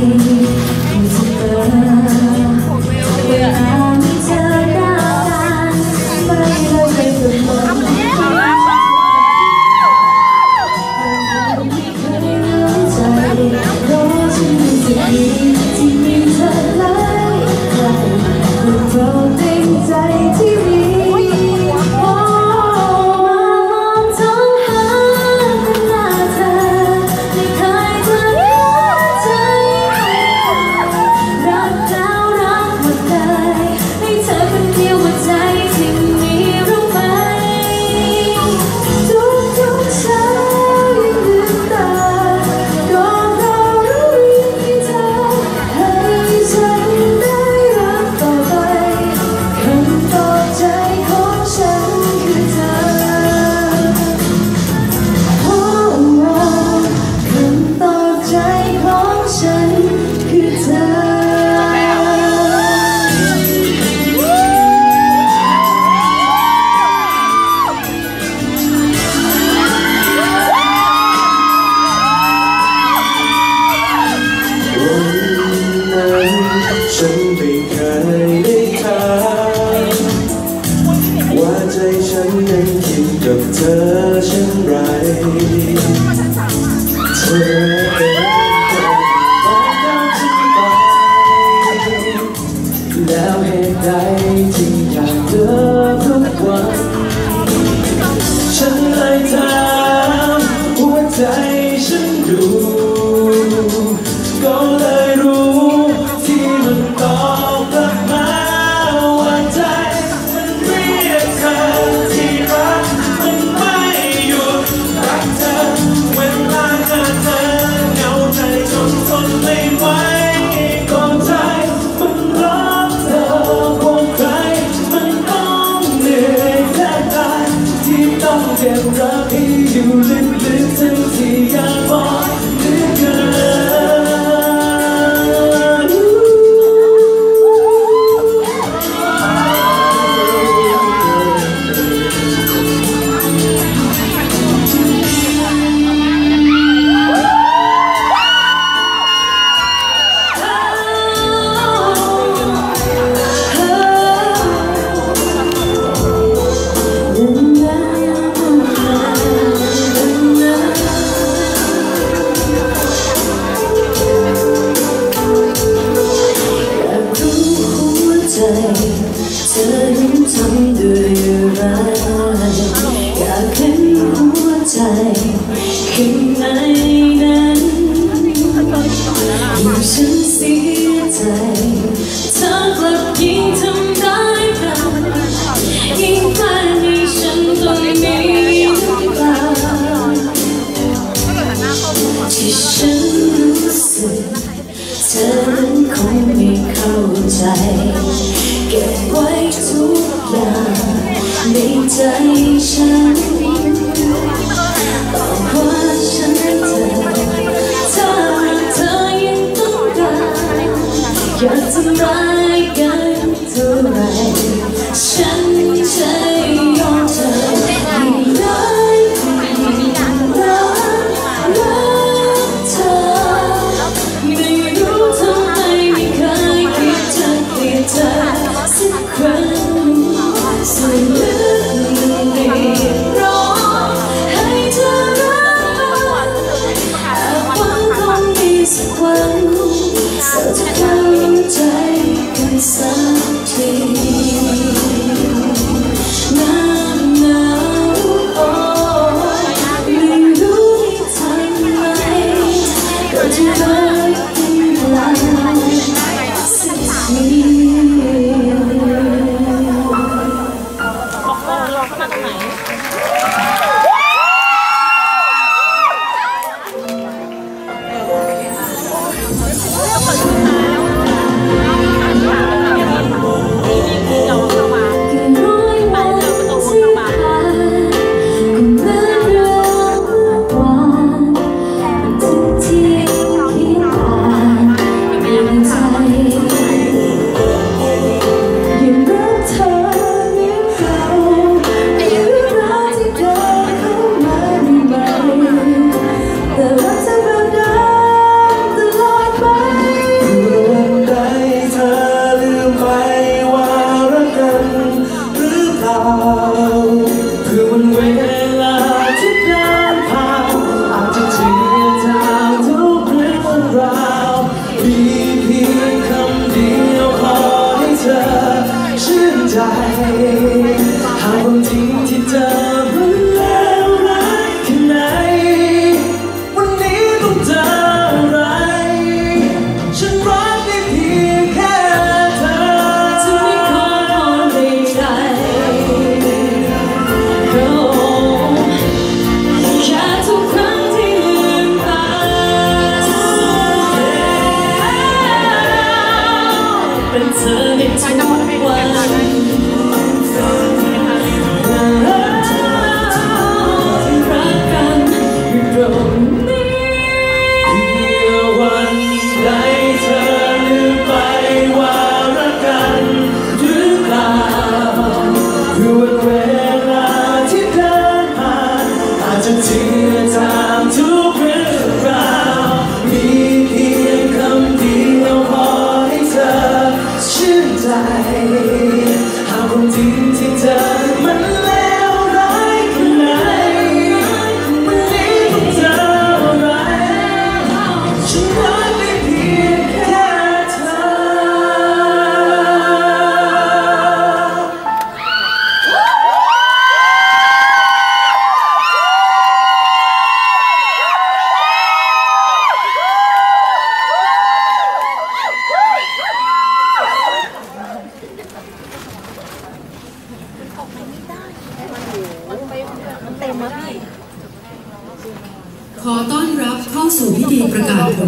mim. เธอเช่นไร เธอเป็นคนของกันฉันไป แล้วเหตุใดจึงอยากเจอทุกวัน ฉันเลยถามหัวใจ từng ngày đến I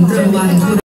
ผลรางวัล